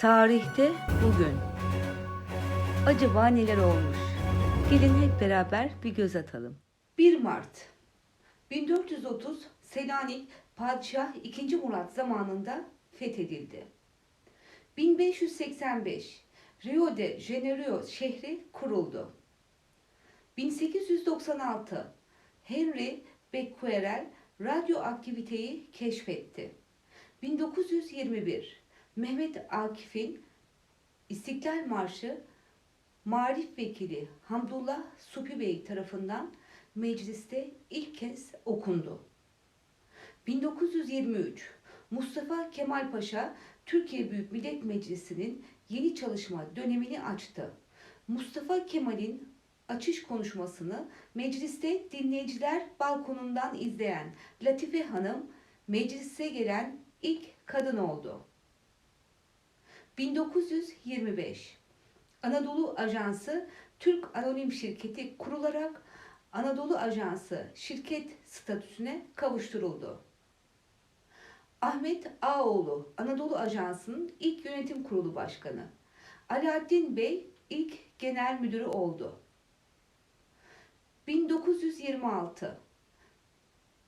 Tarihte bugün. Acaba neler olmuş? Gelin hep beraber bir göz atalım. 1 Mart 1430 Selanik Padişah 2. Murat zamanında fethedildi. 1585 Rio de Janeiro şehri kuruldu. 1896 Henry Becquerel radyoaktiviteyi keşfetti. 1921 Mehmet Akif'in İstiklal Marşı Marif Vekili Hamdullah Supi Bey tarafından mecliste ilk kez okundu. 1923 Mustafa Kemal Paşa Türkiye Büyük Millet Meclisi'nin yeni çalışma dönemini açtı. Mustafa Kemal'in açış konuşmasını mecliste dinleyiciler balkonundan izleyen Latife Hanım meclise gelen ilk kadın oldu. 1925 Anadolu Ajansı Türk Anonim Şirketi kurularak Anadolu Ajansı şirket statüsüne kavuşturuldu. Ahmet Ağoğlu Anadolu Ajansı'nın ilk yönetim kurulu başkanı. Alaaddin Bey ilk genel müdürü oldu. 1926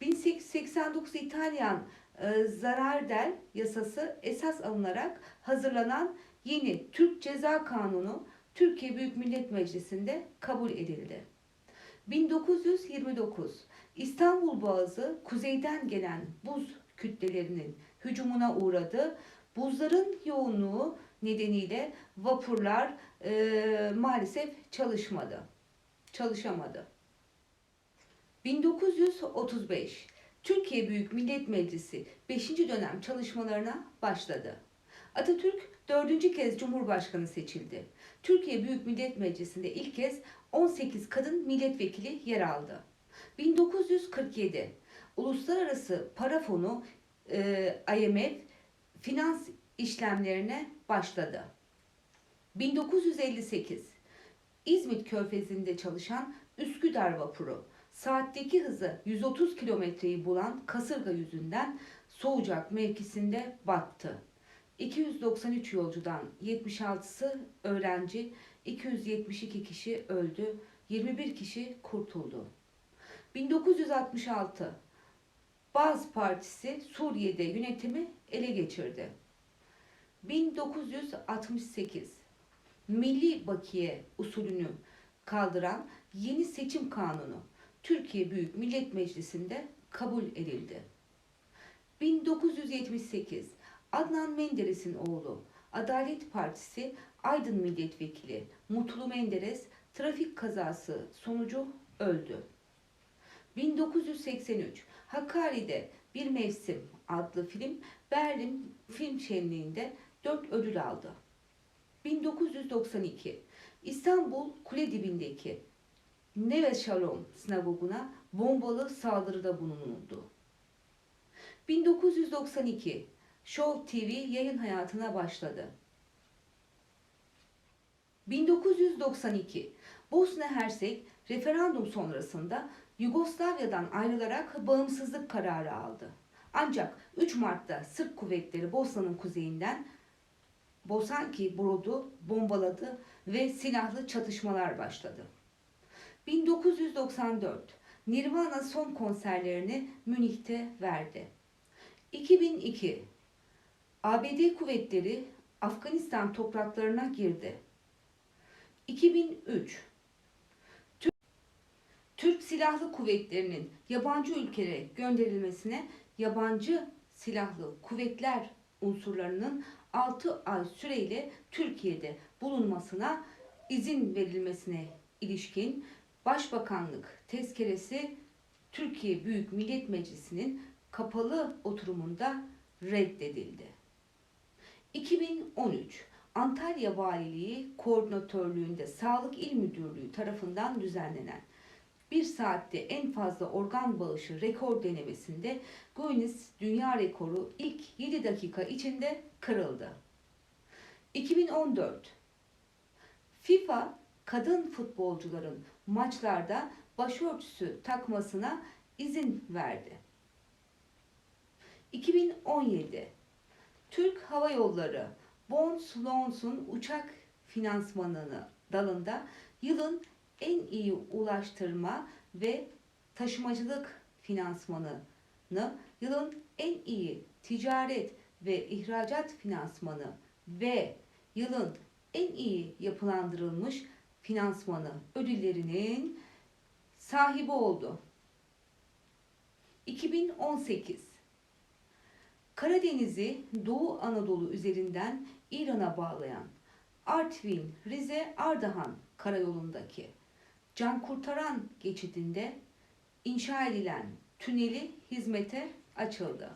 1889 İtalyan e, zarardel yasası esas alınarak hazırlanan yeni Türk Ceza Kanunu Türkiye Büyük Millet Meclisi'nde kabul edildi. 1929 İstanbul Boğazı kuzeyden gelen buz kütlelerinin hücumuna uğradı. Buzların yoğunluğu nedeniyle vapurlar e, maalesef çalışmadı. Çalışamadı. 1935 Türkiye Büyük Millet Meclisi 5. dönem çalışmalarına başladı. Atatürk dördüncü kez Cumhurbaşkanı seçildi. Türkiye Büyük Millet Meclisi'nde ilk kez 18 kadın milletvekili yer aldı. 1947 Uluslararası Para Fonu e, IMF finans işlemlerine başladı. 1958 İzmit Körfezi'nde çalışan Üsküdar vapuru saatteki hızı 130 kilometreyi bulan kasırga yüzünden Soğucak mevkisinde battı. 293 yolcudan 76'sı öğrenci, 272 kişi öldü, 21 kişi kurtuldu. 1966 Baz Partisi Suriye'de yönetimi ele geçirdi. 1968 Milli Bakiye usulünü kaldıran yeni seçim kanunu Türkiye Büyük Millet Meclisi'nde kabul edildi. 1978 Adnan Menderes'in oğlu Adalet Partisi Aydın Milletvekili Mutlu Menderes trafik kazası sonucu öldü. 1983 Hakkari'de Bir Mevsim adlı film Berlin Film Şenliği'nde 4 ödül aldı. 1992 İstanbul Kule dibindeki Neve Shalom sinagoguna bombalı saldırıda bulunuldu. 1992 Show TV yayın hayatına başladı. 1992 Bosna Hersek referandum sonrasında Yugoslavya'dan ayrılarak bağımsızlık kararı aldı. Ancak 3 Mart'ta Sırp kuvvetleri Bosna'nın kuzeyinden Bosanki Brod'u bombaladı ve silahlı çatışmalar başladı. 1994 Nirvana son konserlerini Münih'te verdi. 2002 ABD kuvvetleri Afganistan topraklarına girdi. 2003 Türk, Türk Silahlı Kuvvetleri'nin yabancı ülkelere gönderilmesine yabancı silahlı kuvvetler unsurlarının 6 ay süreyle Türkiye'de bulunmasına izin verilmesine ilişkin Başbakanlık tezkeresi Türkiye Büyük Millet Meclisi'nin kapalı oturumunda reddedildi. 2013 Antalya Valiliği Koordinatörlüğünde Sağlık İl Müdürlüğü tarafından düzenlenen bir saatte en fazla organ bağışı rekor denemesinde Guinness Dünya Rekoru ilk 7 dakika içinde kırıldı. 2014 FIFA kadın futbolcuların maçlarda başörtüsü takmasına izin verdi. 2017 Türk Hava Yolları Bonds Loans'un uçak finansmanını dalında yılın en iyi ulaştırma ve taşımacılık finansmanını, yılın en iyi ticaret ve ihracat finansmanı ve yılın en iyi yapılandırılmış finansmanı ödüllerinin sahibi oldu. 2018 Karadeniz'i Doğu Anadolu üzerinden İran'a bağlayan Artvin, Rize, Ardahan karayolundaki can kurtaran geçidinde inşa edilen tüneli hizmete açıldı.